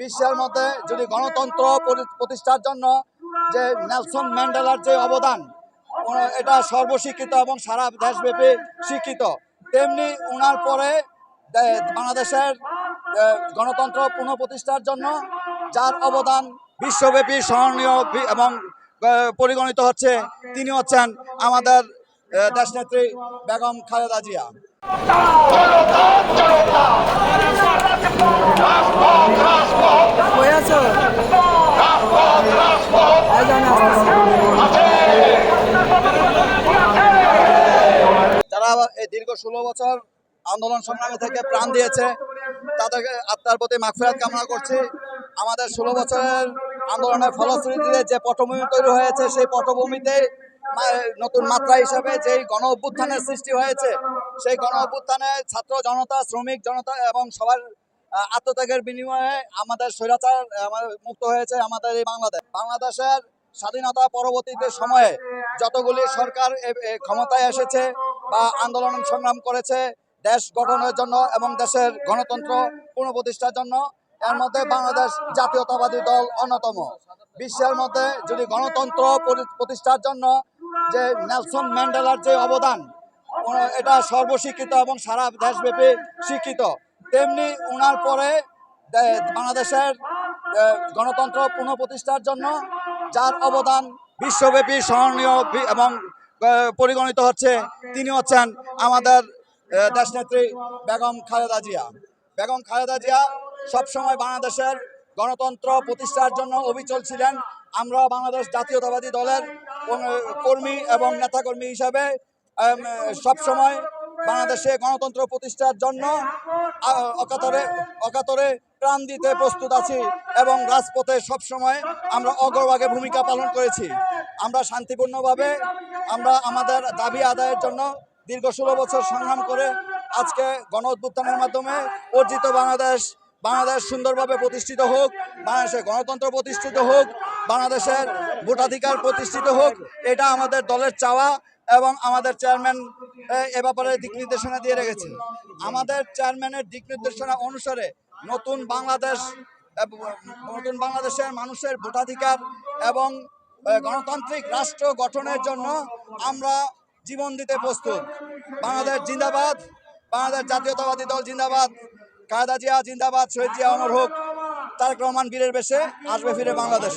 বিশ্বের মধ্যে যদি গণতন্ত্র প্রতিষ্ঠার জন্য যে নেলসন ম্যান্ডেলার যে অবদান এটা সর্বস্বীকৃত এবং সারা দেশব্যাপী স্বীকৃত তেমনি ওনার পরে বাংলাদেশের গণতন্ত্র পুনঃপ্রতিষ্ঠার জন্য যার অবদান বিশ্বব্যাপী স্মরণীয় এবং পরিগণিত হচ্ছে, তিনি হচ্ছেন আমাদের দেশনেত্রী বেগম খালেদা জিয়া। যারা দীর্ঘ ষোলো বছর আন্দোলন সংগ্রামে থেকে প্রাণ দিয়েছে। তাদেরকে আত্মার প্রতি মাগফিরাত কামনা করছি। আমাদের ষোলো বছরের আন্দোলনের ফলশ্রুতিতে যে পটভূমি তৈরি হয়েছে, সেই পটভূমিতে নতুন মাত্রা হিসাবে যেই গণ অভ্যুত্থানের সৃষ্টি হয়েছে, সেই গণ অভ্যুত্থানে ছাত্র জনতা, শ্রমিক জনতা এবং সবার আত্মত্যাগের বিনিময়ে আমাদের স্বৈরাচার মুক্ত হয়েছে আমাদের এই বাংলাদেশ। বাংলাদেশের স্বাধীনতা পরবর্তীতে সময়ে যতগুলি সরকার ক্ষমতায় এসেছে বা আন্দোলন সংগ্রাম করেছে দেশ গঠনের জন্য এবং দেশের গণতন্ত্র পুনঃপ্রতিষ্ঠার জন্য। এর মধ্যে বাংলাদেশ জাতীয়তাবাদী দল অন্যতম। বিশ্বের মধ্যে যদি গণতন্ত্র প্রতিষ্ঠার জন্য যে নেলসন ম্যান্ডেলার যে অবদান এটা সর্বস্বীকৃত এবং সারা দেশব্যাপী স্বীকৃত তেমনি ওনার পরে বাংলাদেশের গণতন্ত্র পুনঃপ্রতিষ্ঠার জন্য যার অবদান বিশ্বব্যাপী স্মরণীয় এবং পরিগণিত হচ্ছে, তিনি হচ্ছেন আমাদের দেশনেত্রী বেগম খালেদা জিয়া। বেগম খালেদা জিয়া সবসময় বাংলাদেশের গণতন্ত্র প্রতিষ্ঠার জন্য অবিচল ছিলেন। আমরা বাংলাদেশ জাতীয়তাবাদী দলের কর্মী এবং নেতাকর্মী হিসাবে সবসময় বাংলাদেশে গণতন্ত্র প্রতিষ্ঠার জন্য অকাতরে অকাতরে প্রাণ দিতে প্রস্তুত আছি এবং রাজপথে সবসময় আমরা অগ্রভাগে ভূমিকা পালন করেছি। আমরা শান্তিপূর্ণভাবে আমরা আমাদের দাবি আদায়ের জন্য দীর্ঘ ষোলো বছর সংগ্রাম করে আজকে গণ অভ্যুত্থানের মাধ্যমে অর্জিত বাংলাদেশ বাংলাদেশ সুন্দরভাবে প্রতিষ্ঠিত হোক, বাংলাদেশের গণতন্ত্র প্রতিষ্ঠিত হোক, বাংলাদেশের ভোটাধিকার প্রতিষ্ঠিত হোক, এটা আমাদের দলের চাওয়া। এবং আমাদের চেয়ারম্যান, এ- ব্যাপারে দিক নির্দেশনা দিয়ে রেখেছে আমাদের চেয়ারম্যানের দিক নির্দেশনা অনুসারে নতুন বাংলাদেশ নতুন বাংলাদেশের মানুষের ভোটাধিকার এবং গণতান্ত্রিক রাষ্ট্র গঠনের জন্য আমরা জীবন দিতে প্রস্তুত। বাংলাদেশ জিন্দাবাদ, বাংলাদেশ জাতীয়তাবাদী দল জিন্দাবাদ, কায়দা জিয়া জিন্দাবাদ, শহীদ জিয়া অমর হোক, তারেক রহমান বীরের বেশে, আসবে ফিরে বাংলাদেশ।